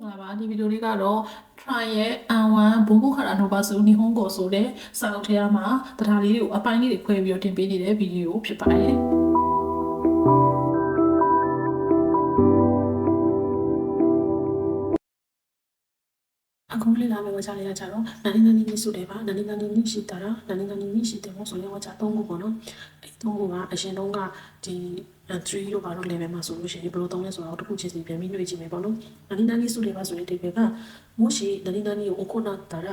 င်္ဂလာပါဒီဗီဒီယိုလေးကတော့ try ရဲ့ R1 ဘိုးဘိုခါရာနိုဘာဆိုနီဟွန်ကိုဆိုတဲ့စာအုပ်ထဲမှာတရားလေးတွေကိုအပိုင်းလေးတွေခွဲပြီးတော့တင်ပေးနေတဲ့ဗီဒီယိုဖြစ်ပါတယ် အခုလေးလာမယ်ဝါချလေးကကြတော့နာနီနာနီလေးစုတယ်ပါနာနီနာနီလေးရှိတာလားနာနီနာနီလေးရှိတယ်မို့ဆိုရင်ဝါချ၃ခုပေါ့နော်အဲ့၃ခုကအရင်တုန်းကဒီ3လို့ပါတော့ level မှာဆိုလို့ရှိရင်ဘယ်လိုသုံးလဲဆိုတော့တစ်ခုချင်းစီပြန်ပြီးညွှေကြည့်မယ်ပေါ့နော်နာနီနာနီစုတယ်ပါဆိုရင်ဒီဘက်ကもし何々を行ったら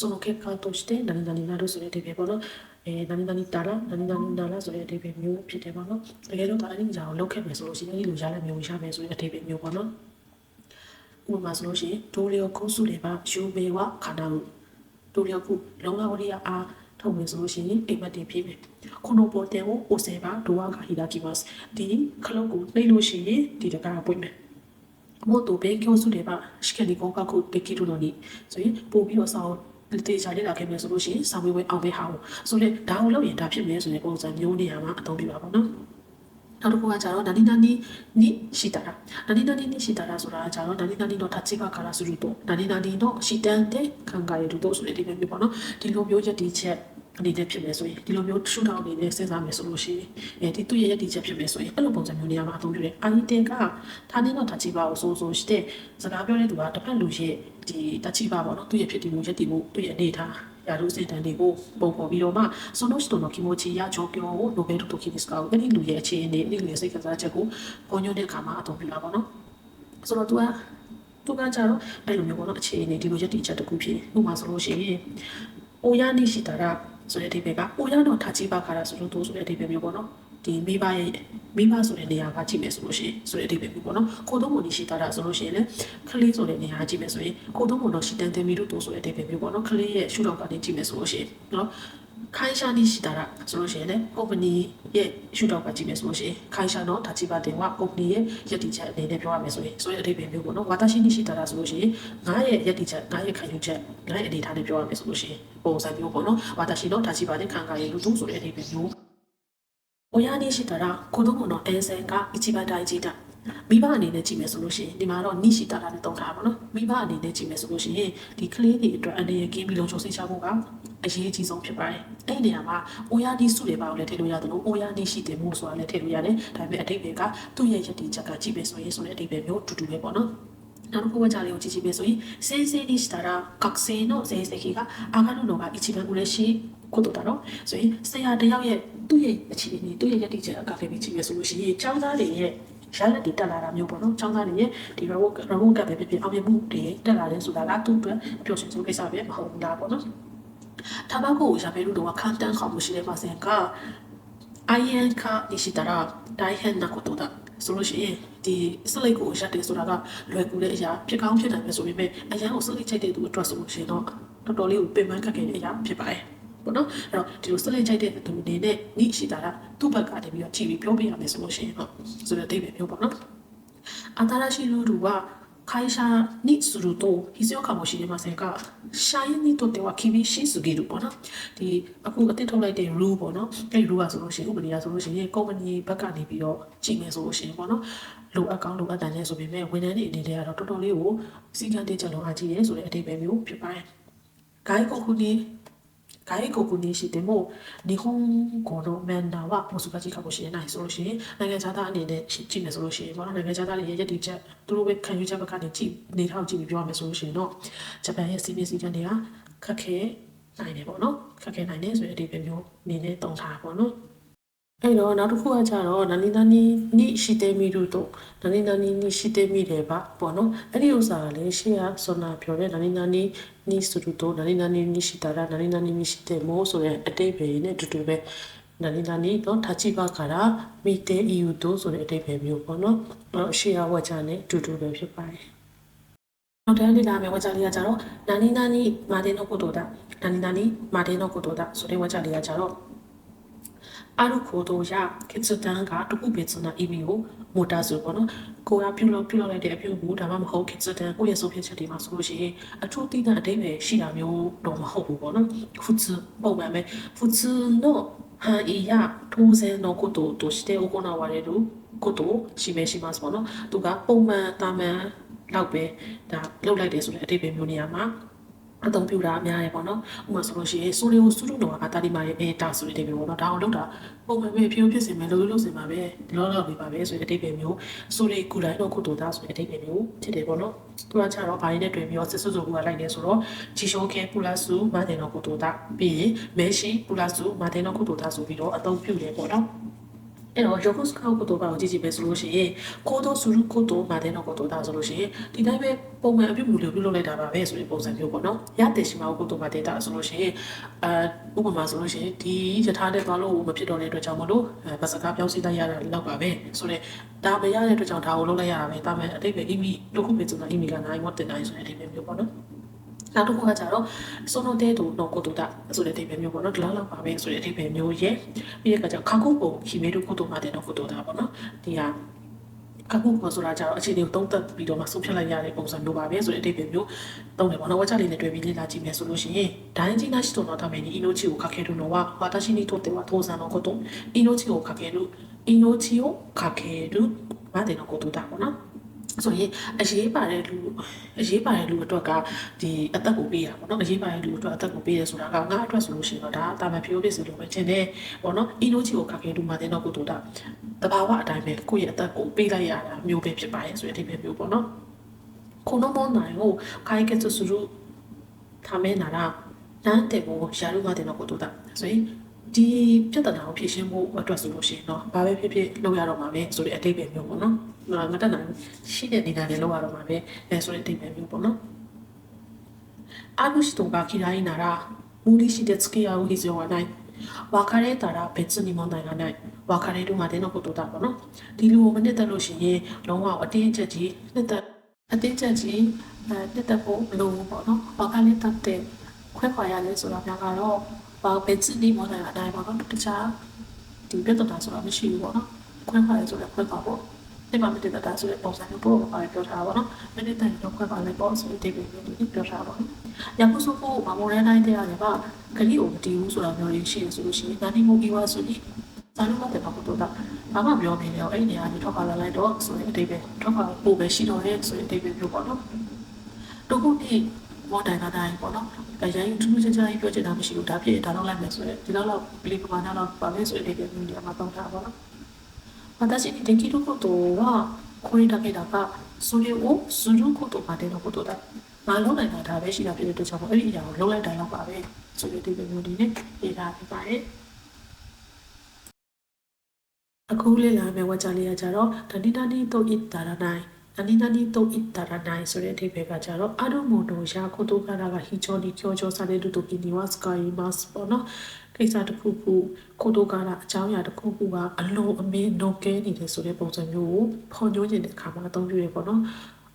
その結果として何々になるဆိုတဲ့အဓိပ္ပာယ်ပေါ့နော်အဲ何々တာら何々ならဆိုတဲ့အဓိပ္ပာယ်မျိုးဖြစ်တယ်ပေါ့နော်တကယ်တော့ဒါအရင်ကြောင်လောက်ခဲ့မယ်ဆိုလို့ရှိရင်ဒီလိုရတဲ့မျိုးရမယ်ဆိုတဲ့အဓိပ္ပာယ်မျိုးပေါ့နော် ဥပမာဆိုလို့ရှိရင်ဒိုလျောကုစုတွေမှာယူမေဝခန္ဓာဟုဒိုလျောကုလုံလဝရိယအားထုတ်မယ်ဆိုလို့ရှိရင်အိမ်မက်တင်ဖြစ်ပြီခုနပေါ်တဲ့ကိုအိုဆေပါဒိုဝါခဟိဒကီမတ်ဒီခလုတ်ကိုနှိပ်လို့ရှိရင်ဒီတကားပွင့်မယ်မို့တော့ဘယ်ကျောင်းစုတွေမှာရှိခဲ့ဒီကောကခုတေကီတို့လို့နေဆိုရင်ပို့ပြီးတော့ဆောင်းတေချာလေးလာခဲ့မယ်ဆိုလို့ရှိရင်ဆောင်းဝဲဝဲအောင်ပဲဟာလို့ဆိုတော့ဒါကိုလုပ်ရင်ဒါဖြစ်မယ်ဆိုတဲ့ပုံစံမျိုးနေရာမှာအသုံးပြပါပါနော် နောက်တစ်ခုကကြတော့ဒနိဒနိနိရှိတာဒနိဒနိနိရှိတာဆိုတာကကြတော့ဒနိဒနိတော့ထချိကကာလာစုရီပေါ့ဒနိဒနိတော့ရှိတန်တဲ့ခံကာရီတို့ဆိုတဲ့အဓိပ္ပာယ်မျိုးပေါ့နော်ဒီလိုမျိုးရည်တည်ချက်အနေနဲ့ဖြစ်မယ်ဆိုရင်ဒီလိုမျိုးရှုထောင့်အနေနဲ့စဉ်းစားမယ်ဆိုလို့ရှိရင်အဲဒီသူ့ရဲ့ရည်တည်ချက်ဖြစ်မယ်ဆိုရင်အဲ့လိုပုံစံမျိုးနေရာမှာအသုံးပြုတယ်အာရီတင်ကဌာနေတော့တချိပါကိုဆိုဆိုရှိတဲ့စကားပြောတဲ့သူကတစ်ဖက်လူရဲ့ဒီတချိပါပေါ့နော်သူ့ရဲ့ဖြစ်တည်မှုရည်တည်မှုသူ့ရဲ့အနေထား ရာထူးအဆင့်တန်းတွေကိုပုံပေါ်ပြီးတော့မှဆိုလို့ရှိတော့ကီမိုချီရချောပြောကိုနိုဘယ်တုတိုကီနစ်ကောအဲ့ဒီလူရဲ့အခြေအနေအဲ့ဒီလူရဲ့စိတ်ကစားချက်ကိုကွန်ညွန့်တဲ့အခါမှာအသုံးပြုတာပေါ့နော်ဆိုတော့ तू ကသူကကြတော့အဲ့လိုမျိုးပေါ့နော်အခြေအနေဒီလိုရည်တည်ချက်တစ်ခုဖြစ်ဥပမာဆိုလို့ရှိရင်အိုရနိရှိတာကဆိုတဲ့အဓိပ္ပာယ်ကအိုရတော့ထာချိပါခါတာဆိုလို့သူဆိုတဲ့အဓိပ္ပာယ်မျိုးပေါ့နော် ဒီမိဘရဲ့မိဘဆိုတဲ့နေရာကကြည့်မယ်ဆိုလို့ရှိရင်ဆိုတဲ့အဓိပ္ပာယ်မျိုးပေါ့နော်ကိုသုံးမုန်ရှိတာရာဆိုလို့ရှိရင်လည်းခလေးဆိုတဲ့နေရာကြည့်မယ်ဆိုရင်ကိုသုံးမုန်တော့ရှိတန်တယ်မီတို့တို့ဆိုတဲ့အဓိပ္ပာယ်မျိုးပေါ့နော်ခလေးရဲ့ရှုထောင့်ကနေကြည့်မယ်ဆိုလို့ရှိရင်နော်ခိုင်ရှာနိရှိတာရာဆိုလို့ရှိရင်လည်းကုမ္ပဏီရဲ့ရှုထောင့်ကကြည့်မယ်ဆိုလို့ရှိရင်ခိုင်ရှာတော့ထာချိပါတင်ကကုမ္ပဏီရဲ့ယက်တီချက်အနေနဲ့ပြောရမယ်ဆိုရင်ဆိုတဲ့အဓိပ္ပာယ်မျိုးပေါ့နော်ဝါတာရှိနိရှိတာရာဆိုလို့ရှိရင်ငါရဲ့ယက်တီချက်ငါရဲ့ခံယူချက်ငါရဲ့အနေထားနဲ့ပြောရမယ်ဆိုလို့ရှိရင်ပုံစံမျိုးပေါ့နော်ဝါတာရှိတော့ထာချိပါတင်ခံကြရလူသူဆိုတဲ့အဓိပ္ပာယ်မျိုး 親にしたら子供の衛生が一番大事だမိဘအနေနဲ့ကြည့်မယ်ဆိုလို့ရှိရင်ဒီမှာတော့နိရှိတာတာနဲ့တုံးထားပါတော့မိဘအနေနဲ့ကြည့်မယ်ဆိုလို့ရှိရင်ဒီကလေးတွေအတွက်အနေရကင်းပြီးလုံးချုံစိတ်ချဖို့ကအရေးအကြီးဆုံးဖြစ်ပါတယ်အဲ့ဒီနေရာမှာအိုယာဒီစုတွေပါလို့လည်းထည့်လို့ရတယ်လို့အိုယာဒီရှိတယ်မို့ဆိုတာလည်းထည့်လို့ရတယ်ဒါပေမဲ့အတိတ်တွေကသူ့ရဲ့ယက်တီချက်ကကြည့်မယ်ဆိုရင်ဆိုတဲ့အတိတ်ပဲမျိုးတူတူပဲပေါ့နော်နောက်တစ်ခုကကြာလေးကိုကြည့်ကြည့်မယ်ဆိုရင်先生にしたら学生の成績が上がるのが一番嬉しい ခွင့်လို့တာနော်ဆိုရင်ဆရာတယောက်ရဲ့သူ့ရဲ့အခြေအနေသူ့ရဲ့ရည်တည်ချက်အကလေးကြီးပဲဆိုလို့ရှိရင်ចောင်းသားတွေရဲ့ရလက်တွေတက်လာတာမျိုးပေါ့နော်ចောင်းသားတွေရဲ့ဒီ remote remote ကပဲဖြစ်ဖြစ်အောင်မြင်မှုတွေတက်လာတယ်ဆိုတာကသူ့အတွက်အပြောဆုံးဆုံးကိစ္စပဲမဟုတ်ဘူးလားပေါ့နော်타바고오샤베루도와칸탄하고시레바센가아이엔카니시타라다이헨나코토다ဆိုလို့ရှိရင်ဒီစလိတ်ကိုရက်တယ်ဆိုတာကလွယ်ကူတဲ့အရာဖြစ်ကောင်းဖြစ်နိုင်မယ်ဆိုပေမဲ့အရန်ကိုစလိတ်ချိုက်တဲ့သူအတွက်ဆိုလို့ရှိရင်တော့တော်တော်လေးကိုပင်ပန်းခက်ခဲတဲ့အရာဖြစ်ပါတယ် ပေါ့နော်အဲ့တော့ဒီလိုစလိတ်ချိတ်တဲ့သူအနေနဲ့နိရှိတာကသူ့ဘက်ကနေပြီးတော့ကြည့်ပြီးပြောပြရမယ်ဆိုလို့ရှိရင်တော့ဆိုတဲ့အဓိပ္ပာယ်မျိုးပေါ့နော်新しいルールは会社にすると必要かもしれませんが社員にとっては厳しすぎるပေါ့နော်ဒီအခုအတင်ထုတ်လိုက်တဲ့ rule ပေါ့နော်အဲ့ rule ကဆိုလို့ရှိရင်ဥပဒေကဆိုလို့ရှိရင် company ဘက်ကနေပြီးတော့ကြည့်မယ်ဆိုလို့ရှိရင်ပေါ့နော်လိုအပ်ကောင်းလိုအပ်တယ်လဲဆိုပေမဲ့ဝန်ထမ်းတွေအနေနဲ့ကတော့တော်တော်လေးကိုစီကံတင်ချက်လုံးအားကြီးရဲဆိုတဲ့အဓိပ္ပာယ်မျိုးဖြစ်ပါတယ်။外国に 外国にしても日本語の面談は難しいかもしれないဆိုလို့ရှိရင်နိုင်ငံခြားသားအနေနဲ့ကြည့်မယ်ဆိုလို့ရှိရင်ပေါ့နော်နိုင်ငံခြားသားတွေရဲ့ရည်တည်ချက်သူတို့ပဲခံယူချက်ဘက်ကနေကြည့်နေထောက်ကြည့်ပြီးပြောရမယ်ဆိုလို့ရှိရင်တော့ဂျပန်ရဲ့စီမင်းစည်းကမ်းတွေကခက်ခဲနိုင်တယ်ပေါ့နော်ခက်ခဲနိုင်တယ်ဆိုတဲ့အဓိပ္ပာယ်မျိုးအနေနဲ့သုံးထားတာပေါ့နော် အဲ့တော့နောက်တစ်ခုကကြတော့နာနီနာနီနိရှိတယ်မီတို့တော့နာနီနာနီနိရှိတယ်မီတယ်ပါပေါ့နော်အဲ့ဒီဥစ္စာကလည်းရှေ့ကဆွန်နာပြောတဲ့နာနီနာနီနိစတူတော့နာနီနာနီနိရှိတာနာနီနာနီနိရှိတယ်မို့ဆိုတဲ့အတိတ်ပဲနဲ့တူတူပဲနာနီနာနီတော့ထာချိပါခါရာမီတဲအီယူတို့ဆိုတဲ့အတိတ်ပဲမျိုးပေါ့နော်အဲ့တော့ရှေ့ကဝက်ချာနဲ့တူတူပဲဖြစ်ပါတယ်နောက်တန်းလေးလာမယ်ဝက်ချာလေးကကြတော့နာနီနာနီမာတင်နိုကိုတိုတာနာနီနာနီမာတင်နိုကိုတိုတာဆိုတဲ့ဝက်ချာလေးကကြတော့ ある行動や決断が特別な意味を持たずပေါ့နော်ကိုကပြုလုပ်ပြုလုပ်လိုက်တဲ့အပြုကိုဒါမှမဟုတ်決断ကိုယ့်ရဲ့ဆုံးဖြတ်ချက်တွေမှာဆိုလို့ရှိရင်အထူးတည်တဲ့အတိတ်ပဲရှိတာမျိုးတော့မဟုတ်ဘူးပေါ့နော်普通ပုံမှန်ပဲ普通の範囲や当然のこととして行われることを示しますပေါ့နော်သူကပုံမှန်တာမန် လောက်ပဲဒါလုတ်လိုက်တယ်ဆိုတဲ့အတိတ်ပဲမျိုးနေရာမှာ အသုံးပြုတာအများရယ်ပေါ့နော်ဥပမာဆိုလို့ရှိရင်ဆိုရီကိုစူးလို့တော့အတာဒီမာရဲ့အဲတာဆိုတဲ့အတိတ်ပဲပေါ့နော်ဒါအောင်လုတ်တာပုံမှန်ပဲဖြိုးဖြစ်စင်မယ်လို့လို့စင်ပါပဲလောလောလေးပါပဲဆိုတဲ့အတိတ်ပဲမျိုးဆိုရီကူလိုက်တော့ကုတူတာဆိုတဲ့အတိတ်ပဲမျိုးဖြစ်တယ်ပေါ့နော်သူကကြတော့ဘာရင်းနဲ့တွေ့ပြီးတော့စစ်စွတ်စွတ်ကူကလိုက်နေဆိုတော့ချီရှိုးခဲပူလာစုမာတင်တော့ကုတူတာပြီးရင်မဲရှိပူလာစုမာတင်တော့ကုတူတာဆိုပြီးတော့အသုံးပြုတယ်ပေါ့နော် အဲ့တော့ yoga scout ကိုတော့ပါကိုကြည့်ကြည့်ပဲဆိုလို့ရှိရင်ကိုတော့စူရုကိုတော့မာတဲ့တော့ကိုတော့ဒါဆိုလို့ရှိရင်ဒီတိုင်းပဲပုံမှန်အပြုတ်မှုလေးပြုလုပ်လိုက်တာပါပဲဆိုတဲ့ပုံစံမျိုးပေါ့နော်ရတဲ့ရှိမှာကိုတော့မာတဲ့တာဆိုလို့ရှိရင်အဲဥပမာဆိုလို့ရှိရင်ဒီယထာတဲ့သွားလို့မဖြစ်တော့တဲ့အတွက်ကြောင့်မလို့အဲမစကားပြောင်းစီလိုက်ရတာလောက်ပါပဲဆိုတော့ဒါမရတဲ့အတွက်ကြောင့်ဒါကိုလုပ်လိုက်ရတာပဲဒါမဲ့အတိတ်ပဲ email တစ်ခုပဲဆိုတော့ email ကနိုင်မတင်နိုင်ဆိုတဲ့အတိတ်ပဲမျိုးပေါ့နော် နောက်တစ်ခုကကြတော့ဆိုနိုတဲတူတော့ကိုတူတာဆိုတဲ့အဓိပ္ပာယ်မျိုးပေါ့နော်ဒီလောက်လောက်ပါပဲဆိုတဲ့အဓိပ္ပာယ်မျိုးရဲ့ပြီးတဲ့အခါကျခါခုပုံခီမေတို့ကိုတူမာတဲ့တော့ကိုတူတာပေါ့နော်ဒီဟာခါခုပုံဆိုတာကြတော့အခြေအနေကိုသုံးသပ်ပြီးတော့မှဆုံးဖြတ်လိုက်ရတဲ့ပုံစံမျိုးပါပဲဆိုတဲ့အဓိပ္ပာယ်မျိုးသုံးတယ်ပေါ့နော်ဝါချလေးနဲ့တွေ့ပြီးလေ့လာကြည့်မယ်ဆိုလို့ရှိရင်ဒိုင်းကြီးနာရှိတော့တာမယ်ဒီအီနိုချီကိုခါခဲတို့တော့ဝါတာရှိနေတော့တဲ့ဝါထိုးစံတော့ကိုတူအီနိုချီကိုခါခဲတို့အီနိုချီကိုခါခဲတို့မာတဲ့တော့ကိုတူတာပေါ့နော် ဆိုရင်အရေးပါတဲ့လူအရေးပါတဲ့လူအတွက်ကဒီအသက်ကိုပေးတာပေါ့နော်အရေးပါတဲ့လူအတွက်အသက်ကိုပေးတယ်ဆိုတာကငါအတွက်ဆိုလို့ရှိရင်တော့ဒါတာမန်ဖြိုးပစ္စည်းလိုပဲခြင်းတယ်ပေါ့နော်အီနိုချီကိုခက်ခဲလူမှတဲ့တော့ကိုတို့တာတဘာဝအတိုင်းပဲကိုယ့်ရဲ့အသက်ကိုပေးလိုက်ရတာမျိုးပဲဖြစ်ပါရဲ့ဆိုတဲ့အဓိပ္ပာယ်မျိုးပေါ့နော်ခုနမောနိုင်ကိုခိုင်ကဲဆူဆူထားမဲနာတာနန်းတဲ့ကိုရှာလူမှတဲ့တော့ကိုတို့တာဆိုရင် ဒီပြဿနာကိုဖြေရှင်းဖို့အတွက်ဆိုလို့ရှိရင်တော့ဘာပဲဖြစ်ဖြစ်လုပ်ရတော့မှာပဲဆိုတဲ့အတိတ်ပဲမျိုးပေါ့နော်။ငါတက်နိုင်ရှိတဲ့နေရာတွေလုပ်ရတော့မှာပဲအဲဆိုတဲ့အတိတ်ပဲမျိုးပေါ့နော်။အာဂုシトが嫌いなら無理して付き合う必要はない。別れたら別に問題がない。別れるまでのことだပေါ့နော်။ဒီလိုမနစ်သက်လို့ရှိရင်လုံးဝအတင်းချက်ကြီးနှစ်သက်အတင်းချက်ကြီးအဲနှစ်သက်ဖို့မလိုဘူးပေါ့နော်။別れたってခွဲခွာရတယ်ဆိုတာများကတော့ ဘာပဲစနေမနိုင်တာတိုင်းပေါ့နော်တခြားဒီပြဿနာဆိုတာမရှိဘူးပေါ့နော်ခွဲခွာရဆိုတော့ခွဲခွာပေါ့ဒီမှာမတည်တာဆိုတဲ့ပုံစံမျိုးပေါ်ပါပြောထားပါတော့မိနစ်တိုင်းတော့ခွဲခွာလိုက်ပေါ့ဆိုတဲ့ဒီဗီဒီယိုလေးပြောထားပါတော့ညခုဆိုဖို့မမော်ရန်တိုင်းတဲ့ရတယ်ပါကလေးကိုမတည်ဘူးဆိုတာမျိုးလေးရှိရဆိုလို့ရှိရင်ဒါနေမို့ပြီးွားဆိုပြီးစာလုံးမတဲ့ပါတော့တာဘာမှပြောနေတယ်အဲ့ဒီနေရာကြီးထောက်ပါလာလိုက်တော့ဆိုရင်အတိတ်ပဲထောက်ပါပို့ပဲရှိတော့တယ်ဆိုရင်အတိတ်ပဲပြောပါတော့တခုနေ့ မော်တိုင်တာတိုင်းပေါ့နော်။အရင်ထူးထူးခြားခြားကြီးပြောချင်တာမရှိဘူး။ဒါဖြစ်ရင်ဒါတော့လိုက်မယ်ဆိုရင်ဒီလောက်လောက်ပလီပမာဏလောက်ပါမယ်ဆိုရင်ဒီပြင်းဒီမှာတော့တာပေါ့နော်။私にできることはこれだけだが、それをすることまでのことだ。ငါလုံးနိုင်တာဒါပဲရှိတာဖြစ်တဲ့အတွက်ကြောင့်အဲ့ဒီအရာကိုလုံးလိုက်တိုင်းတော့ပါပဲဆိုတဲ့ဒီလိုမျိုးဒီနဲ့ရေးထားပြပါတယ်အခုလေ့လာမယ့်ဝါကြလေးကကြတော့တဏိတဏိတုတ်ဣတာရနိုင် အနိနနိတုတ်ဣတာရနိုင်ဆိုတဲ့အဓိပ္ပာယ်ကကြတော့အာရုံမိုတိုရာကိုတိုကာရာကဟီချောနီကျော်ကျော်စားတဲ့တူတူကီနီဝတ်စကာယီမတ်ပေါ့နော်ကိစ္စတစ်ခုခုကိုတိုကာရာအကြောင်းအရာတစ်ခုခုကအလုံးအမင်းနိုကဲနေတယ်ဆိုတဲ့ပုံစံမျိုးကိုဖော်ညွှန်းခြင်းတဲ့အခါမှာအသုံးပြုရပေါ့နော်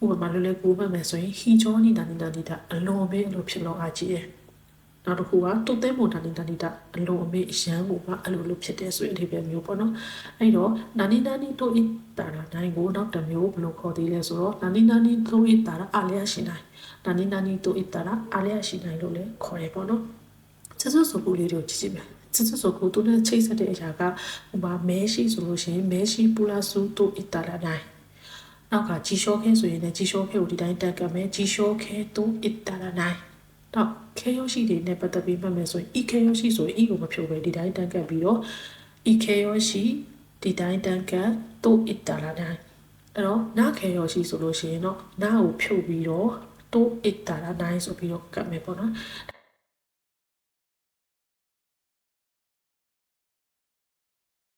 ဥပမာလွယ်လွယ်ကူမှတ်မယ်ဆိုရင်ဟီချောနီနာနီနာနီတာအလုံးအမင်းလို့ဖြစ်လို့အားကြီးတယ် နောက်တစ်ခုကတုတ်သိမ်းမို့ဒါနီဒါနီတာအလုံးအမေးအရန်ကိုမှအဲ့လိုလိုဖြစ်တဲ့ဆိုရင်အဓိပ္ပာယ်မျိုးပေါ့နော်အဲ့တော့နာနီနာနီတို့ဣတာရာနိုင်ကိုနောက်တစ်မျိုးဘယ်လိုခေါ်သေးလဲဆိုတော့နာနီနာနီတို့ဣတာရာအားလျက်ရှိနိုင်နာနီနာနီတို့ဣတာရာအားလျက်ရှိနိုင်လို့လည်းခေါ်ရပေါ့နော်ဆက်စွပ်စုပ်လေးတွေကိုကြည့်ကြည့်မယ်စစ်စစ်ဆိုကိုသူနဲ့ချိတ်ဆက်တဲ့အရာကဟိုမှာမဲရှိဆိုလို့ရှိရင်မဲရှိပူလာစုတို့ဣတာရာနိုင်နောက်ကဂျီရှောခဲဆိုရင်လည်းဂျီရှောခဲကိုဒီတိုင်းတက်ကမယ်ဂျီရှောခဲတို့ဣတာရာနိုင် နောက်ခဲရောရှိတွေနဲ့ပတ်သက်ပြီးမှတ်မယ်ဆိုရင်ဤခဲရောရှိဆိုရင်ဤကိုမဖြိုးပဲဒီတိုင်းတန်းကပ်ပြီးတော့ဤခဲရောရှိဒီတိုင်းတန်းကပ်တို့အစ်တာလာတိုင်းအဲ့တော့နာခဲရောရှိဆိုလို့ရှိရင်တော့နာကိုဖြုတ်ပြီးတော့တို့အစ်တာလာတိုင်းဆိုပြီးတော့ကပ်မယ်ပေါ့နော်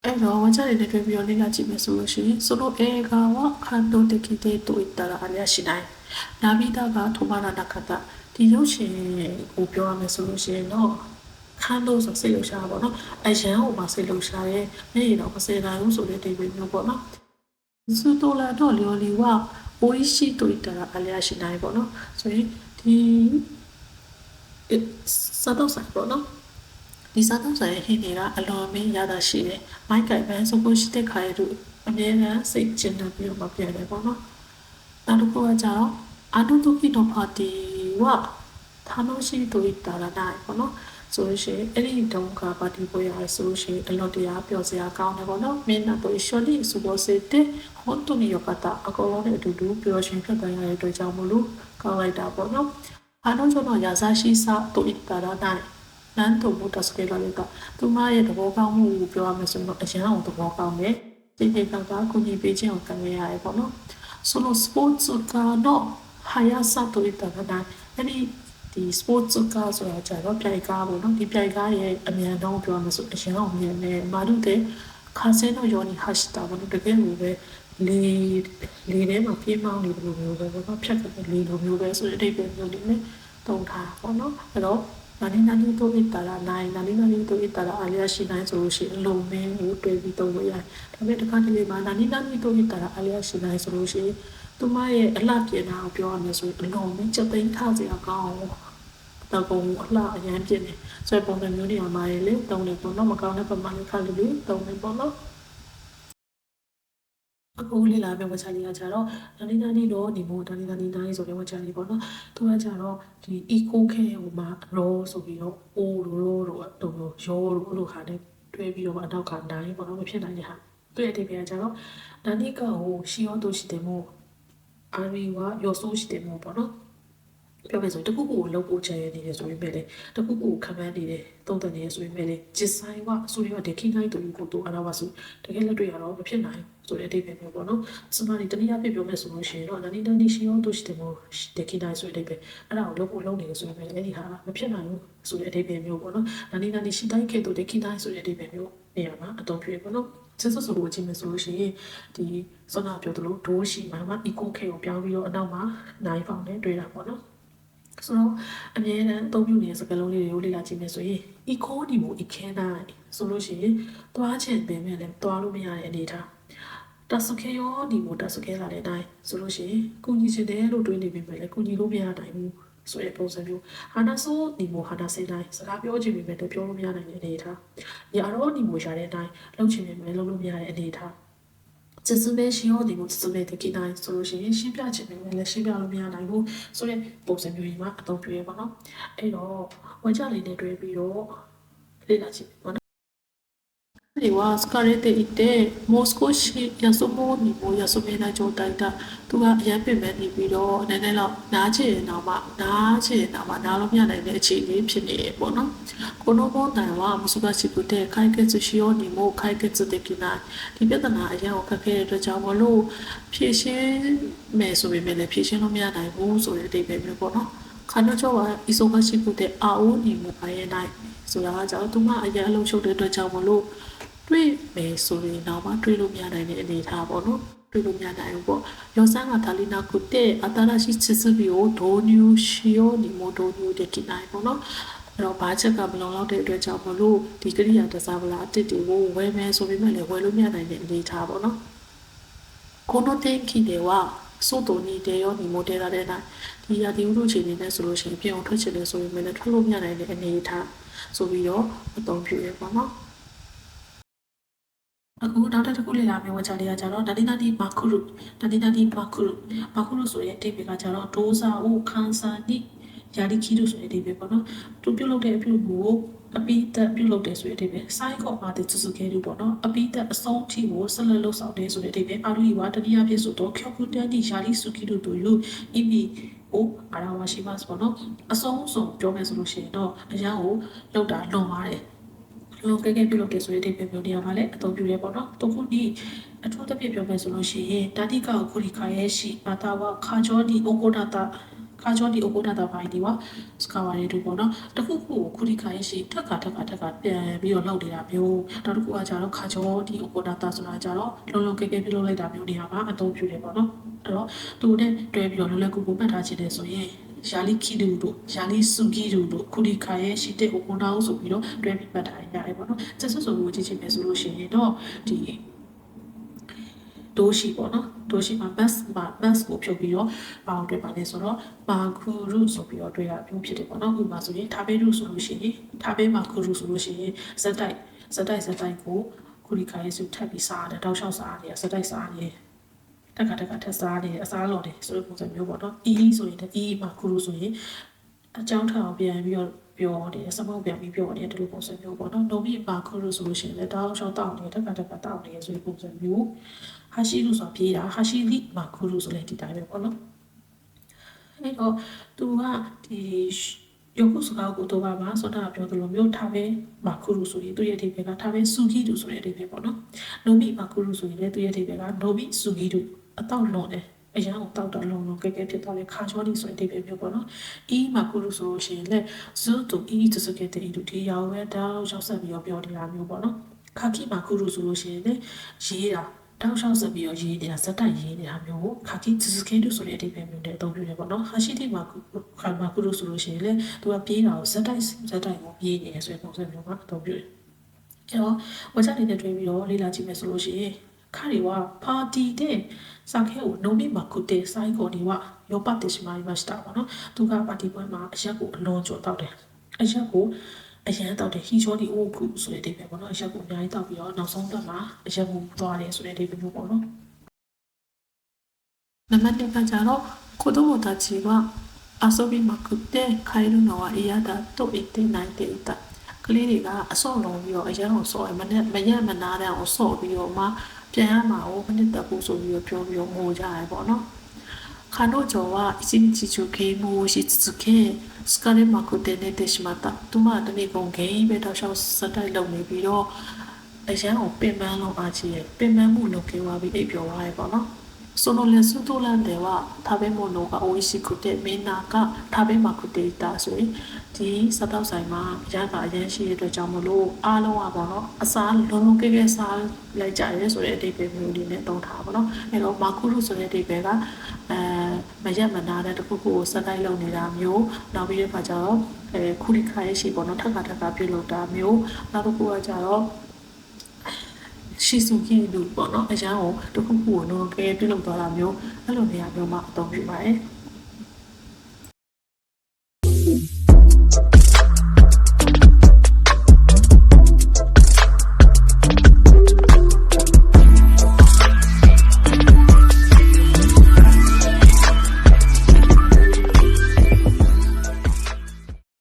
အဲ့တော့ဝန်ချရတဲ့တွေ့ပြီးတော့လေ့လာကြည့်မယ်ဆိုလို့ရှိရင်ဆိုလိုအေကာဝခန္တုတကိတေတုဣတရာအလျာရှိနိုင်နာဘိတာကထုမာနာနကတာ ဒီရုပ်ရှင်ကိုပြောရမယ်ဆိုလို့ရှိရင်တော့ခန်းလို့ဆိုစိတ်လှုပ်ရှားပါတော့အရန်ဟိုမှာစိတ်လှုပ်ရှားရဲမျက်ရည်တော့မစင်နိုင်ဘူးဆိုတဲ့ဒီလိုမျိုးပေါ့နော်စူတိုလာတော့လျော်လီဝအိုးရှိတူတာအလျာရှိနိုင်ပေါ့နော်ဆိုရင်ဒီစားတော့ဆိုင်ပေါ့နော်ဒီစားတော့ဆိုင်ဟင်းတွေကအလွန်မင်းရတာရှိတယ်မိုက်ကင်ပန်းစပိုးရှိတဲ့ခါရတို့အမြဲတမ်းစိတ်ကျဉ်းပြီးတော့မပြတ်တယ်ပေါ့နော်နောက်တစ်ခုကကြတော့အာနုတုကိနောပါတီ ကဌာနရှိသူဒါရဏပေါ့နော်ဆိုလို့ရှိရင်အဲ့ဒီဒုံကပါတီပေါ်ရဆိုလို့ရှိရင်အလွန်တရာပျော်စရာကောင်းတယ်ပေါ့နော်မင်းနာပေါ်ရှော်လီဆိုပေါ်စေတဲ့ဟွန်တိုနီယောကတာအကောင်လုံးနဲ့အတူတူပျော်ရွှင်ဖြစ်သွားရတဲ့အတွက်ကြောင့်မလို့ကောင်းလိုက်တာပေါ့နော်အားလုံးကျွန်တော်ရာဇရှိစတူဒါရဏနန်းတို့ဘုဒ္ဓစကေလာလေးကသူမရဲ့သဘောကောင်းမှုကိုပြောရမယ်ဆိုတော့အရန်အောင်သဘောကောင်းတယ်စိတ်ပြေကောင်းတာကိုကြီးပေးခြင်းကိုခံရရတယ်ပေါ့နော်ဆိုတော့ sports ကတော့ဟာယာစတူဒါရဏ အဲ့ဒီဒီ sports ကဆိုတာကြတော့ပြိုင်ကားပေါ့နော်ဒီပြိုင်ကားရဲ့အမြန်တော့ပြောရမယ်ဆိုအရင်အောင်မြန်နေမာတို့တဲ့ခါစဲတော့ယောနီဟတ်တာပေါ့နော်တကယ်လို့ပဲလေလေထဲမှာပြေးမောင်းနေတယ်လို့မျိုးပဲပေါ့နော်ဖြတ်တဲ့လေလိုမျိုးပဲဆိုတဲ့အတိတ်ပဲမျိုးလေးနဲ့တုံထားပေါ့နော်အဲ့တော့နာနေနာနေတို့ဣတာလာနိုင်နာနေနာနေတို့ဣတာလာအားလျာရှိနိုင်ဆိုလို့ရှိရင်အလုံးမင်းကိုတွေ့ပြီးတုံးလို့ရတယ်ဒါပေမဲ့တစ်ခါတလေမှာနာနေနာနေတို့ဣတာလာအားလျာရှိနိုင်ဆိုလို့ရှိရင် သူမရဲ့အလှပြင်တာကိုပြောရမယ်ဆိုရင်အလုံးမင်းချက်သိမ်းထားစရာကောင်းအောင်တော့ပုံအလှအရန်ပြင်းနေဆိုပုံစံမျိုးတွေမှာလေတုံးနေပေါ့နော်မကောင်းတဲ့ပမာဏခါလေးလေးတုံးနေပေါ့နော်အခုလေးလာပြန်ဝချာလေးကကြတော့ဒါလေးဒါလေးတော့ဒီမို့ဒါလေးဒါလေးနိုင်ဆိုတဲ့ဝချာလေးပေါ့နော်သူကကြတော့ဒီ eco care ဟိုမှာ raw ဆိုပြီးတော့ o လို့လို့တော့တော့ရောလို့လို့ဟာနဲ့တွဲပြီးတော့အနောက်ကနိုင်ပေါ့နော်မဖြစ်နိုင်တဲ့ဟာသူရဲ့အတိတ်ကကြတော့ဒါလေးကဟိုရှီယောတို့ရှိတယ်မို့ အာရီဝါယောဆိုးရှိတယ်မို့ပေါ့နော်ပြောမယ်ဆိုရင်တခုခုကိုလှုပ်ဖို့ချင်ရနေတယ်ဆိုရင်ပဲလေတခုခုကိုခံမန်းနေတယ်တုံ့တက်နေရဆိုရင်ပဲလေဂျစ်ဆိုင်ကဆိုရင်ကဒခိနိုင်တူကိုတူအနာဝဆိုတကယ်လက်တွေ့ရတော့မဖြစ်နိုင်ဆိုတဲ့အတိတ်ပဲမျိုးပေါ့နော်စမနီတနည်းအားဖြင့်ပြောမယ်ဆိုလို့ရှိရင်တော့နာနီတနီရှိရောတို့ရှိတယ်မို့ဒခိနိုင်ဆိုတဲ့အတိတ်ပဲအဲ့ဒါကိုလှုပ်ဖို့လုပ်နေတယ်ဆိုရင်ပဲလေအဲ့ဒီဟာမဖြစ်နိုင်ဘူးဆိုတဲ့အတိတ်ပဲမျိုးပေါ့နော်နာနီတနီရှိတိုင်းခဲ့တော့ဒခိနိုင်ဆိုတဲ့အတိတ်ပဲမျိုးနေရာမှာအသုံးပြုရပေါ့နော် စစ်စစ်ဆိုလို့ချင်းမယ်ဆိုလို့ရှိရင်ဒီစောနာပြောသလိုဒိုးရှိမှာမှာ eco care ကိုပြောင်းပြီးတော့အနောက်မှာနိုင်ဖောင်နဲ့တွေ့တာပေါ့နော်ဆိုတော့အမြဲတမ်းအသုံးပြုနေတဲ့စကားလုံးလေးတွေကိုလေ့လာကြည့်မယ်ဆိုရင် eco ဒီမို ecan နိုင်ဆိုလို့ရှိရင်သွားချင်ပင်မဲ့လည်းသွားလို့မရတဲ့အနေအထားတဆခဲရောဒီမိုတဆခဲလာတဲ့အတိုင်းဆိုလို့ရှိရင်ကုညီချင်တယ်လို့တွေးနေပြီမဲ့လည်းကုညီလို့မရနိုင်ဘူး ဆိုတဲ့ပုံစံမျိုးဟာနာဆိုဒီမိုဟာနာစင်တိုင်းစကားပြောချင်ပြီမဲ့လည်းပြောလို့မရနိုင်တဲ့အနေအထားညာတော့ဒီမိုရှာတဲ့အတိုင်းလုပ်ချင်ပြီမဲ့လုပ်လို့မရတဲ့အနေအထားကျစမဲရှင်ရောဒီမိုကျစမဲတကိတိုင်းဆိုလို့ရှိရင်ရှင်းပြချင်တယ်လည်းရှင်းပြလို့မရနိုင်ဘူးဆိုတဲ့ပုံစံမျိုးကြီးမှာအသုံးပြုရပါတော့အဲ့တော့ဝကြလေးနဲ့တွဲပြီးတော့လေ့လာကြည့်ပါ နော်ဒီဝါစကာရက်တေအစ်တေမော်စကိုရှိရဆိုမိုနီမိုရဆိုမဲနာကြောတိုက်တာသူကအရန်ပင်မဲ့နေပြီးတော့နည်းနည်းတော့နားချင်တော့မှနားချင်တော့မှနားလို့မရနိုင်တဲ့အခြေအနေဖြစ်နေပေါ့နော်ကိုနိုဘောတိုင်ဝါမစုကရှိပုတဲ့ခိုင်ကက်ချီယိုနီမိုခိုင်ကက်ချတဲ့ကိနာဒီပြဿနာအရန်ကိုခက်ခဲတဲ့အတွက်ကြောင့်မလို့ဖြည့်ရှင်းမယ်ဆိုပေမဲ့လည်းဖြည့်ရှင်းလို့မရနိုင်ဘူးဆိုတဲ့အတိတ်ပဲမျိုးပေါ့နော်ခါတော့ကျော်ကအီဆိုကရှိပုတဲ့အာအိုနီမိုပိုင်းရဲ့နိုင်ဆိုတာကကြောင့်သူမအရန်အလုံးရှုပ်တဲ့အတွက်ကြောင့်မလို့ တွေ့မယ်ဆိုရင်တော့မှတွေ့လို့မရနိုင်တဲ့အနေအထားပေါ့နော်တွေ့လို့မရနိုင်ဘူးပေါ့ယောဆန်ကဒါလီနာကုတဲ့အတရာရှိချစ်စဘီကိုဒိုနျူရှီယိုဒီမိုဒိုနျူတဲ့ကိနိုင်ပေါ့နော်အဲ့တော့ဘာချက်ကမလုံလောက်တဲ့အတွက်ကြောင့်မလို့ဒီကရိယာတစားပလာအတစ်တွေကိုဝယ်မယ်ဆိုပေမဲ့လည်းဝယ်လို့မရနိုင်တဲ့အနေအထားပေါ့နော်この天気では外に出ようにも出られないဒီရာသီဥတုအခြေအနေနဲ့ဆိုလို့ရှိရင်ပြင်အောင်ထွက်ချင်တယ်ဆိုပေမဲ့လည်းထွက်လို့မရနိုင်တဲ့အနေအထားဆိုပြီးတော့အသုံးပြုရပါတော့ အခုနောက်တစ်ခုလေ့လာမယ့်ဝါချလေးကကြတော့နာနီနာနီမာခုရုနာနီနာနီမာခုရုမာခုရုဆိုတဲ့အတိတ်ကကြတော့ဒိုးစာဦးခန်းစာနိယာလီခီရုဆိုတဲ့အတိတ်ပဲပေါ့နော်သူပြုတ်လုပ်တဲ့အပြုတ်ကိုအပိသက်ပြုတ်လုပ်တယ်ဆိုတဲ့အတိတ်ပဲစိုင်းကောပါတဲ့စုစုကဲလူပေါ့နော်အပိသက်အဆုံးထိကိုဆက်လက်လုပ်ဆောင်တယ်ဆိုတဲ့အတိတ်ပဲအာလူဝါတတိယဖြစ်ဆိုတော့ကျော်ကူတန်ဒီယာလီစုကီရုတို့ယူအီမီကိုအရာဝရှိပါစပေါ့နော်အဆုံးစုံပြောမယ်ဆိုလို့ရှိရင်တော့အရာကိုလောက်တာလွန်ပါတယ် လောကကပြုလုပ်တယ်ဆိုတဲ့ဒီပြောနေရာမှာလည်းအသုံးပြုရပေါ့နော်။တခုဒီအထူးသဖြင့်ပြောမယ်ဆိုလို့ရှိရင်တာတိကခုရီခါရဲ့ရှိမာတာဝခါဂျောဒီအိုကိုဒါတာခါဂျောဒီအိုကိုဒါတာပိုင်းဒီပါစကာဝါရီတို့ပေါ့နော်။တခုခုကိုခုရီခါရဲ့ရှိထက်ကထက်ကထက်ကပြန်ပြီးတော့လောက်နေတာမျိုးနောက်တစ်ခုကကြတော့ခါဂျောဒီအိုကိုဒါတာဆိုတာကြတော့လုံးလုံးကဲကဲပြုလုပ်လိုက်တာမျိုးနေရာမှာအသုံးပြုတယ်ပေါ့နော်။အဲ့တော့သူနဲ့တွဲပြီးတော့လွယ်လွယ်ကူကူမှတ်ထားခြင်းတယ်ဆိုရင် ယာလီခီဒူတို့ယာလီဆူဂီဒူတို့ခုဒီခါရဲ့ရှိတဲ့အိုကွန်နာဆိုပြီးတော့တွဲပြီးပတ်ထားရတယ်ပေါ့နော်။ဆက်ဆွဆိုကိုကြည့်ချင်မယ်ဆိုလို့ရှိရင်တော့ဒီဒိုးရှိပေါ့နော်ဒိုးရှိမှာ bus မှာ bus ကိုဖြုတ်ပြီးတော့ဘာအောင်တွေ့ပါလဲဆိုတော့မာခူရုဆိုပြီးတော့တွေ့ရပြုဖြစ်တယ်ပေါ့နော်ဥပမာဆိုရင်ထားပေးရုဆိုလို့ရှိရင်ထားပေးမာခူရုဆိုလို့ရှိရင်ဇက်တိုက်ဇက်တိုက်ဇက်တိုက်ကိုခုဒီခါရဲ့ဆိုထပ်ပြီးစားရတယ်တောက်လျှောက်စားရတယ်ဇက်တိုက်စားရတယ် တက်ကတက်ကထက်စားနေအစားလော်တယ်ဆိုတဲ့ပုံစံမျိုးပေါ့နော်အီးဆိုရင်အီးမှာခူရုဆိုရင်အကြောင်းထောင်ပြန်ပြီးတော့ပြောတယ်စမောက်ပြန်ပြီးပြောတယ်ဒီလိုပုံစံမျိုးပေါ့နော်နိုမီမာခုလို့ဆိုလို့ရှိရင်လည်းတောင်းချောင်းတောင်းနေတက်ကတက်ကတောင်းနေဆိုတဲ့ပုံစံမျိုးဟာရှိလို့ဆိုတာပြေးတာဟာရှိလိမာခုလို့ဆိုလည်းဒီတိုင်းပဲပေါ့နော်အဲ့တော့သူကဒီယုတ်ကုစကားကိုတော့ပါမှာဆိုတာပြောသလိုမျိုးထားပဲမာခုလို့ဆိုရင်သူရဲ့အဓိပ္ပာယ်ကထားပဲစုကြီးတူဆိုတဲ့အဓိပ္ပာယ်ပေါ့နော်နိုမီမာခုလို့ဆိုရင်လည်းသူရဲ့အဓိပ္ပာယ်ကနိုမီစုကြီးတူ အတော့လွန်တယ်အရန်ကိုတောက်တော့လုံလုံကဲကဲဖြစ်သွားတယ်ခါချောနေဆိုတဲ့အဓိပ္ပာယ်မျိုးပေါ့နော်အီမာခုလို့ဆိုလို့ရှိရင်လည်းဇူတူအီတစကတဲ့ဒီဒီရောက်ပဲတောက်ရောက်ဆက်ပြီးတော့ပြောနေတာမျိုးပေါ့နော်ခါကီမာခုလို့ဆိုလို့ရှိရင်လည်းရေးတာတောက်လျှောက်ဆက်ပြီးတော့ရေးနေတာဇက်တိုင်ရေးနေတာမျိုးကိုခါကီစကေတူဆိုတဲ့အဓိပ္ပာယ်မျိုးနဲ့အသုံးပြုတယ်ပေါ့နော်ဟာရှိတိမာခုခါမာခုလို့ဆိုလို့ရှိရင်လည်းသူကပြေးတာကိုဇက်တိုင်ဇက်တိုင်ကိုပြေးနေတယ်ဆိုတဲ့ပုံစံမျိုးကအသုံးပြုတယ်အဲ့တော့ဝါချနေတဲ့တွင်ပြီးတော့လေ့လာကြည့်မယ်ဆိုလို့ရှိရင် ခါရီဝါပါတီတဲ့စာခဲကိုနိုမီမာခုတဲ့ဆိုင်ကိုဒီဝါယောပတ်တေရှိမာရီမစတာပေါ့နော်သူကပါတီပွဲမှာအရက်ကိုအလွန်ကြော်တောက်တယ်အရက်ကိုအရန်တောက်တယ်ဟီချောဒီအိုခုဆိုတဲ့အဓိပ္ပာယ်ပေါ့နော်အရက်ကိုအများကြီးတောက်ပြီးတော့နောက်ဆုံးတော့မှာအရက်ကိုသွားတယ်ဆိုတဲ့အဓိပ္ပာယ်မျိုးပေါ့နော်နံပါတ်1ကကြတော့子供たちは遊びまくって帰るのは嫌だと言って泣いていたကလေးတွေကအဆော့လုံးပြီးတော့အရန်ကိုဆော့ရမနဲ့မရက်မနာတဲ့အောင်ဆော့ပြီးတော့မှ ပြန်ရမှာကိုမနစ်တက်ဖို့ဆိုပြီးတော့ပြောပြီးတော့ငိုကြရပေါ့နော်彼女は一日中ゲームをし続け疲れまくって寝てしまったသူမတနေ့ကုန်ဂိမ်းပဲတော့ရှောက်စတိုက်လုပ်နေပြီးတော့အရန်ကိုပင်ပန်းလုံးအားကြီးရဲ့ပင်ပန်းမှုလုပ်ခဲ့သွားပြီးအိပ်ပျော်သွားရဲ့ပေါ့နော် 소놀레스 토란데와 타베모노가 오이시 쿠테 메나가 타베마 쿠테이타 ဆိုရင်ဒီစားတောက်ဆိုင်မှာရတာအရင်ရှိရတဲ့အတွက်ကြောင့်မလို့အားလုံးอ่ะပေါ့เนาะအစားလုံးလုံးကဲကဲစားလိုက်ကြရဲဆိုတဲ့အတိတ်ပဲမျိုးလေးနဲ့သုံးထားပါတော့အဲတော့မာကူရုဆိုတဲ့အတိတ်ပဲကအဲမရက်မနာတဲ့တခုခုကိုစက်တိုက်လုပ်နေတာမျိုးနောက်ပြီးတော့ကျတော့အဲခူရီခါရဲ့ရှိပေါ့เนาะထပ်ခါထပ်ခါပြုတ်လုပ်တာမျိုးနောက်တစ်ခုကကျတော့ ရှိစုကြီးလူပေါ့နော်အရန်ကိုတစ်ခုခုကိုလုံးလုံးကဲပြုလုပ်သွားတာမျိုးအဲ့လိုနေရာမျိုးမှာအသုံးပြုပါတယ်